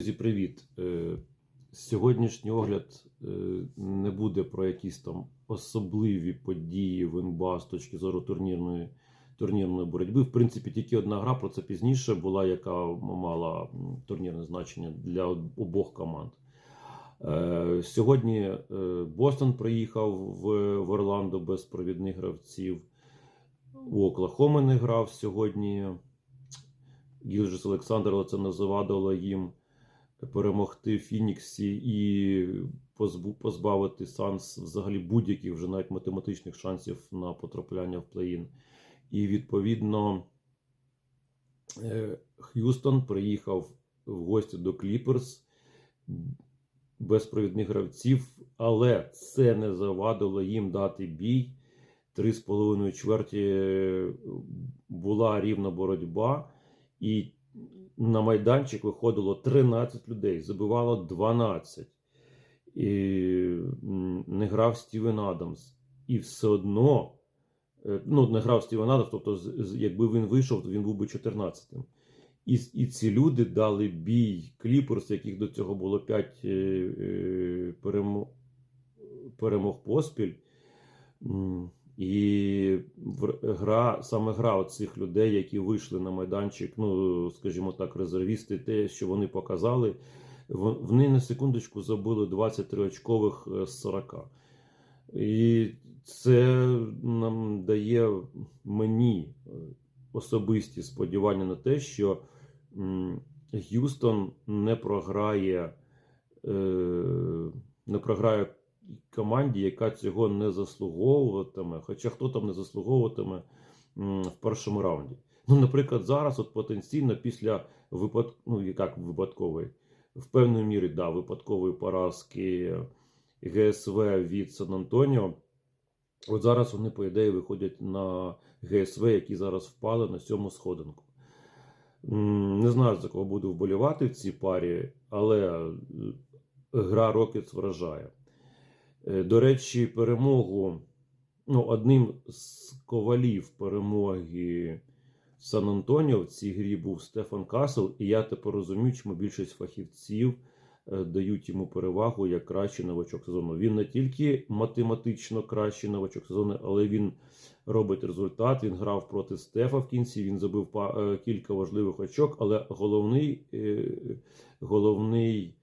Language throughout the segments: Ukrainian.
Друзі, привіт. Е, Сьогоднішній огляд е, не буде про якісь там особливі події в НБА з точки зору турнірної, турнірної боротьби. В принципі, тільки одна гра про це пізніше була, яка мала турнірне значення для обох команд. Е, Сьогодні Бостон приїхав в, Орландо без провідних гравців. У Оклахоми не грав сьогодні. Гілджес Олександр, але це не їм перемогти Фініксі і позбавити Санс взагалі будь-яких вже навіть математичних шансів на потрапляння в плей-ін. І відповідно е, Х'юстон приїхав в гості до Кліперс без провідних гравців, але це не завадило їм дати бій. Три з половиною чверті е, була рівна боротьба, і на майданчик виходило 13 людей, забивало 12. І не грав Стівен Адамс. І все одно, е, ну, не грав Стівен Адамс, тобто, якби він вийшов, то він був би 14-тим. І, і ці люди дали бій Кліперс, яких до цього було 5 перемог, перемог поспіль. І гра, саме гра оцих людей, які вийшли на майданчик, ну, скажімо так, резервісти, те, що вони показали, вони на секундочку забили 23 очкових е, з 40. І це нам дає мені е, особисті сподівання на те, що Г'юстон не програє, е, не програє команді, яка цього не заслуговуватиме. Хоча хто там не заслуговуватиме в першому раунді. Ну, наприклад, зараз от потенційно після випад... ну, як випадкової, в певної мірі, да, випадкової поразки ГСВ від Сан Антоніо. От зараз вони, по ідеї, виходять на ГСВ, які зараз впали на сьому сходинку. Не знаю, за кого буду вболівати в цій парі, але е, гра Рокетс вражає. Е, До речі, перемогу, ну, одним з ковалів перемоги Сан Антоніо в цій грі був Стефан Касл, і я тепер розумію, чому більшість фахівців е, дають йому перевагу як кращий новачок сезону. Він не тільки математично кращий новачок сезону, але він робить результат. Він грав проти Стефа в кінці. Він забив е, кілька важливих очок, але головний, головний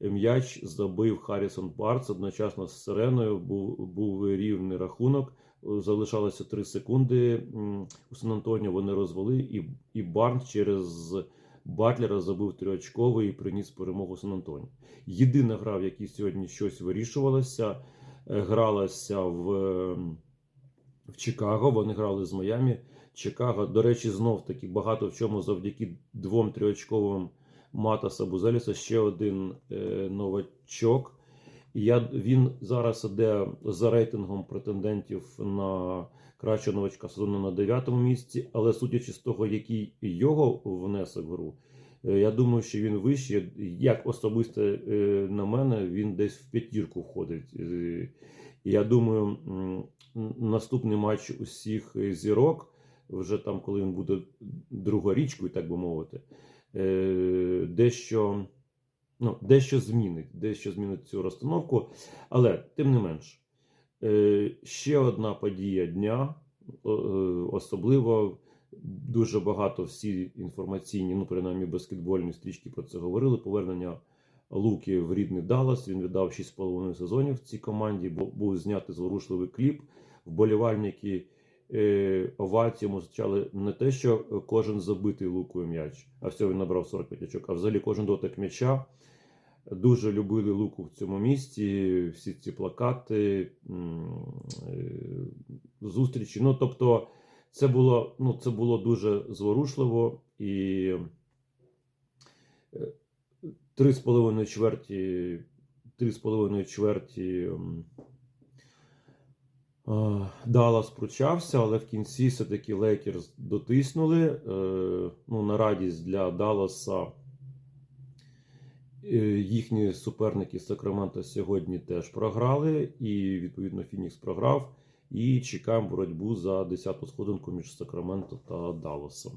м'яч забив Харрісон Барц одночасно з Сиреною. Був, був рівний рахунок. Залишалося 3 секунди. У Сан Антоніо вони розвели, і, і Барнс через Батлера забив триочковий і приніс перемогу Сан Антоніо. Єдина гра, в якій сьогодні щось вирішувалося, е, гралася в, в Чикаго. Вони грали з Майамі. Чикаго, до речі, знов таки багато в чому завдяки двом триочковим Матаса Бузеліса ще один е, новачок. Я, він зараз іде за рейтингом претендентів на кращого новачка сезону на 9-му місці, але судячи з того, який його внесок в гру, е, я думаю, що він вище. Як особисто е, на мене, він десь в п'ятірку входить. Я думаю, наступний матч усіх зірок, вже там, коли він буде другорічкою, так би мовити, дещо, ну, дещо змінить, дещо змінить цю розстановку. Але тим не менш, е, ще одна подія дня, е, особливо дуже багато всі інформаційні, ну принаймні баскетбольні стрічки про це говорили. Повернення Луки в рідний Даллас. Він віддав 6,5 сезонів в цій команді. бо Був знятий зворушливий кліп. Вболівальники е, оваціями зустрічали не те, що кожен забитий лукою м'яч, а всього він набрав 45 очок, а взагалі кожен дотик м'яча. Дуже любили луку в цьому місті, всі ці плакати, е, зустрічі. Ну, тобто, це було, ну, це було дуже зворушливо і е, три з половиною чверті, три з половиною чверті Даллас пручався, але в кінці все-таки Лейкерс дотиснули. Е, Ну, на радість для Далласа Е, Їхні суперники з Сакрамента сьогодні теж програли, і відповідно Фінікс програв. І чекаємо боротьбу за 10-ту сходинку між Сакраменто та Далласом.